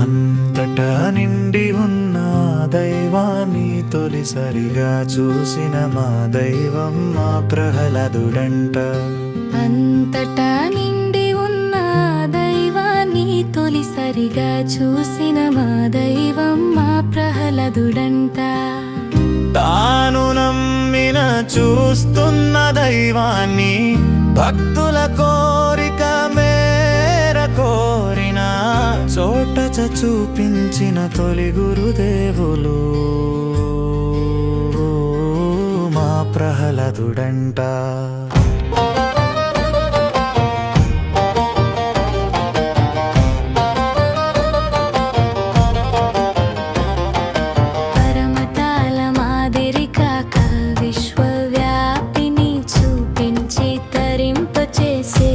అంతటా నిండి ఉన్న దైవాన్ని తొలిసరిగా చూసిన మా దైవం మా ప్రహ్లాదుడంట. అంతటా నిండి ఉన్న దైవాన్ని తొలిసరిగా చూసిన మా దైవం మా ప్రహ్లాదుడంట. తాను నమ్మిన చూస్తున్న దైవాన్ని భక్తుల చోట చూపించిన తొలి గురుదేవులు. మా ప్రహ్లదుడంట. పరమతాల చూపించి తరింప చేసే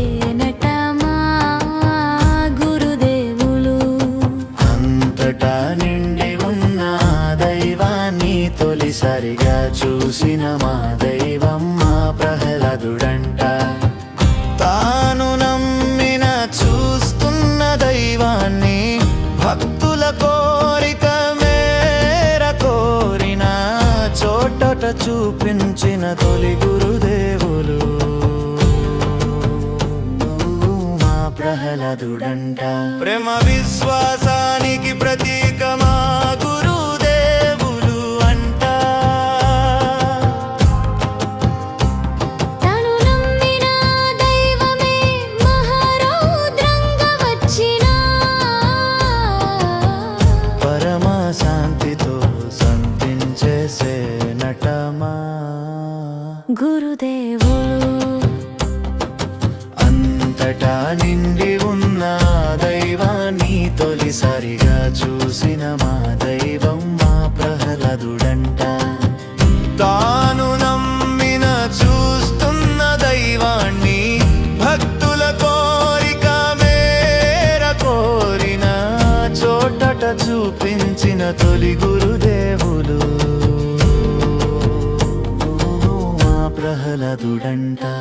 తొలిసారిగా చూసిన మా దైవం మా ప్రహ్లాదుడంట. తాను నమ్మిన చూస్తున్న దైవాన్ని భక్తుల కోరిక మేర కోరిన చోటట చూపించిన తొలి గురుదేవులు మా ప్రహ్లాదుడంట. ప్రేమ విశ్వాస సంతించేసే నటమా? గురుదేవులు అంతటా నిండి ఉన్న దైవాన్ని తొలిసారిగా చూసిన మా దైవం మా ప్రహ్లాదుడంట. తాను నమ్మిన చూస్తున్న దైవాన్ని భక్తుల కోరిక మేర కోరిన చోటట చూపించిన తొలి గురు துடண்டா